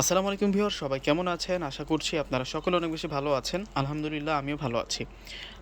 আসসালামু আলাইকুম ভিউয়ার, সবাই কেমন আছেন? আশা করছি আপনারা সকলে অনেক বেশি ভালো আছেন। আলহামদুলিল্লাহ, আমিও ভালো আছি।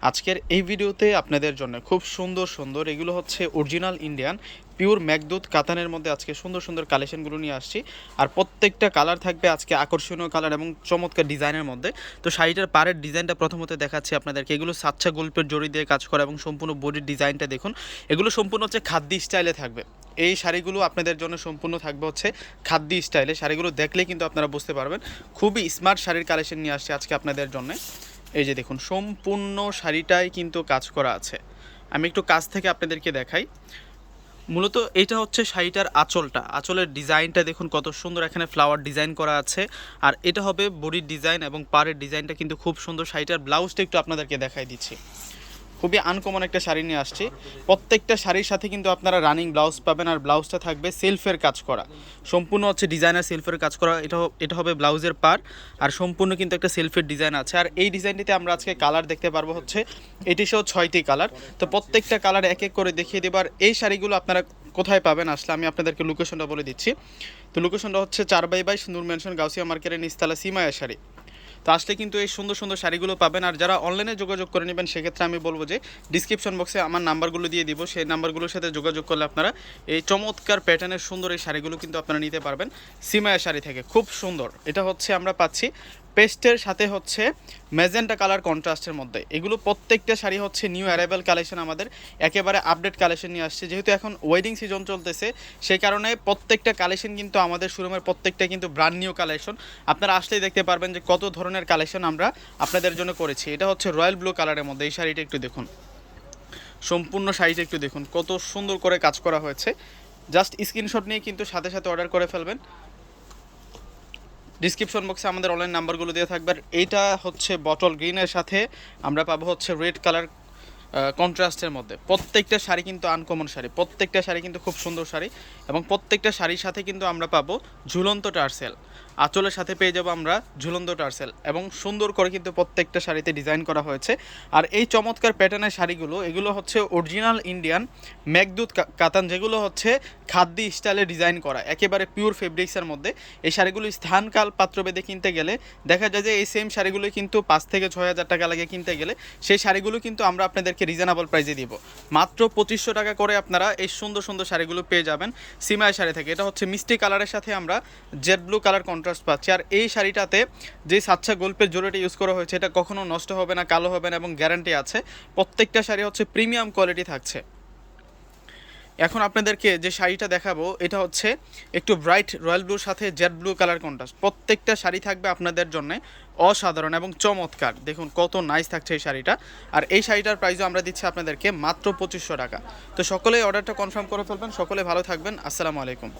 আজকের এই ভিডিওতে আপনাদের জন্য খুব সুন্দর সুন্দর এগুলো হচ্ছে অরিজিনাল ইন্ডিয়ান, পিওর ম্যাকদুত কাতানের মধ্যে আজকে সুন্দর সুন্দর কালেকশনগুলো নিয়ে আসছি। আর প্রত্যেকটা কালার থাকবে আজকে আকর্ষণীয় কালার এবং চমৎকার ডিজাইনের মধ্যে। তো শাড়িটার পাড়ের ডিজাইনটা প্রথমত দেখাচ্ছি আপনাদেরকে। এগুলো সাচ্চা গল্পের জড়ি দিয়ে কাজ করা এবং সম্পূর্ণ বডির ডিজাইনটা দেখুন। এগুলো সম্পূর্ণ হচ্ছে খাদ্যি স্টাইলে থাকবে। এই শাড়িগুলো আপনাদের জন্য সম্পূর্ণ থাকবে হচ্ছে খাদ্যি স্টাইলে। শাড়িগুলো দেখলে কিন্তু আপনারা বুঝতে পারবেন। খুবই স্মার্ট শাড়ির কালেকশন নিয়ে আসছে আজকে আপনাদের জন্য। এই যে দেখুন, সম্পূর্ণ শাড়িটাই কিন্তু কাজ করা আছে। আমি একটু কাছ থেকে আপনাদেরকে দেখাই। মূলত এটা হচ্ছে শাড়িটার আঁচলটা। আঁচলের ডিজাইনটা দেখুন কত সুন্দর, এখানে ফ্লাওয়ার ডিজাইন করা আছে। আর এটা হবে বডির ডিজাইন এবং পাড়ের ডিজাইনটা কিন্তু খুব সুন্দর। শাড়িটার ব্লাউজটা একটু আপনাদেরকে দেখাই দিচ্ছি। খুবই আনকমন একটা শাড়ি নিয়ে আসছি। প্রত্যেকটা শাড়ির সাথে কিন্তু আপনারা রানিং ব্লাউজ পাবেন আর ব্লাউজটা থাকবে সেলফের কাজ করা। সম্পূর্ণ হচ্ছে ডিজাইনার সেলফের কাজ করা, এটা এটা হবে ব্লাউজের পার আর সম্পূর্ণ কিন্তু একটা সেলফের ডিজাইন আছে। আর এই ডিজাইনটিতে আমরা আজকে কালার দেখতে পারব হচ্ছে, এটি সহ ছয়টি কালার তো প্রত্যেকটা কালার এক এক করে দেখিয়ে দেবার এই শাড়িগুলো আপনারা কোথায় পাবেন আসলে আমি আপনাদেরকে লোকেশনটা বলে দিচ্ছি। তো লোকেশনটা হচ্ছে চার বাই বাইশ নূর মেনশন গাউসিয়া মার্কেটের নিস্তালা সিমায়া শাড়ি। তো আসলে কিন্তু এই সুন্দর সুন্দর শাড়িগুলো পাবেন। আর যারা অনলাইনে যোগাযোগ করে নেবেন, সেক্ষেত্রে আমি বলব যে ডিসক্রিপশন বক্সে আমার নাম্বারগুলো দিয়ে দিব। সেই নাম্বারগুলোর সাথে যোগাযোগ করলে আপনারা এই চমৎকার প্যাটার্নের সুন্দর এই শাড়িগুলো কিন্তু আপনারা নিতে পারবেন। সিমায়া শাড়ি থেকে। খুব সুন্দর। এটা হচ্ছে আমরা পাচ্ছি পেস্টের সাথে হচ্ছে ম্যাজেন্টা কালার কন্ট্রাস্টের মধ্যে। এগুলো প্রত্যেকটা শাড়ি হচ্ছে নিউ অ্যারাইভেল কালেকশন আমাদের। একেবারে আপডেট কালেকশন নিয়ে আসছে। যেহেতু এখন ওয়েডিং সিজন চলতেছে, সেই কারণে প্রত্যেকটা কালেকশন কিন্তু আমাদের শোরুমের প্রত্যেকটা কিন্তু ব্র্যান্ড নিউ কালেকশন আপনারা আসলেই দেখতে পারবেন যে কত ধরনের কালেকশন আমরা আপনাদের জন্য করেছি। এটা হচ্ছে রয়্যাল ব্লু কালারের মধ্যে। এই শাড়িটা একটু দেখুন। সম্পূর্ণ শাড়িটা একটু দেখুন। কত সুন্দর করে কাজ করা হয়েছে। জাস্ট স্ক্রিনশট নিয়ে কিন্তু সাথে সাথে অর্ডার করে ফেলবেন। ডিসক্রিপশন বক্সে আমাদের অনলাইন নাম্বারগুলো দিয়ে থাকবে আর এইটা হচ্ছে বটল গ্রিনের সাথে আমরা পাবো হচ্ছে রেড কালার কন্ট্রাস্টের মধ্যে। প্রত্যেকটা শাড়ি কিন্তু আনকমন শাড়ি। প্রত্যেকটা শাড়ি কিন্তু খুব সুন্দর শাড়ি। এবং প্রত্যেকটা শাড়ির সাথে কিন্তু আমরা পাবো ঝুলন্ত টার্সেল। আঁচলের সাথে পেয়ে যাব আমরা ঝুলন্ত টার্সেল এবং সুন্দর করে কিন্তু প্রত্যেকটা শাড়িতে ডিজাইন করা হয়েছে। আর এই চমৎকার প্যাটার্নের শাড়িগুলো, এগুলো হচ্ছে অরিজিনাল ইন্ডিয়ান মেঘদূত কাতান, যেগুলো হচ্ছে খাদ্যি স্টাইলে ডিজাইন করা, একেবারে পিওর ফেব্রিক্সের মধ্যে। এই শাড়িগুলো স্থানকাল পাত্রভেদে কিনতে গেলে দেখা যায় যে এই সেম শাড়িগুলো কিন্তু পাঁচ থেকে ছয় হাজার টাকা লাগে কিনতে গেলে। সেই শাড়িগুলো কিন্তু আমরা আপনাদেরকে রিজনেবল প্রাইসে দিব। মাত্র পঁচিশশো টাকা করে আপনারা এই সুন্দর সুন্দর শাড়িগুলো পেয়ে যাবেন সিমায় শাড়ি থেকে। এটা হচ্ছে মিষ্টি কালারের সাথে আমরা জেড ব্লু কালার কন্ট্রাস্ট পাচ্ছি। আর এই শাড়িটাতে যে সাচ্চা গল্পের জোড়াটা ইউজ করা হয়েছে, এটা কখনো নষ্ট হবে না, কালো হবে না এবং গ্যারান্টি আছে। প্রত্যেকটা শাড়ি হচ্ছে প্রিমিয়াম কোয়ালিটি থাকছে। এখন আপনাদেরকে যে শাড়িটা দেখাবো, এটা হচ্ছে একটু ব্রাইট রয়্যাল ব্লুর সাথে জেড ব্লু কালার কন্ট্রাস্ট প্রত্যেকটা শাড়ি থাকবে আপনাদের জন্য অসাধারণ এবং চমৎকার। দেখুন, কত নাইস থাকছে এই শাড়িটা। আর এই শাড়িটার প্রাইসও আমরা দিচ্ছি আপনাদেরকে মাত্র পঁচিশশো টাকা। তো সকলেই অর্ডারটা কনফার্ম করে ফেলবেন, সকলে ভালো থাকবেন। আসসালামু আলাইকুম।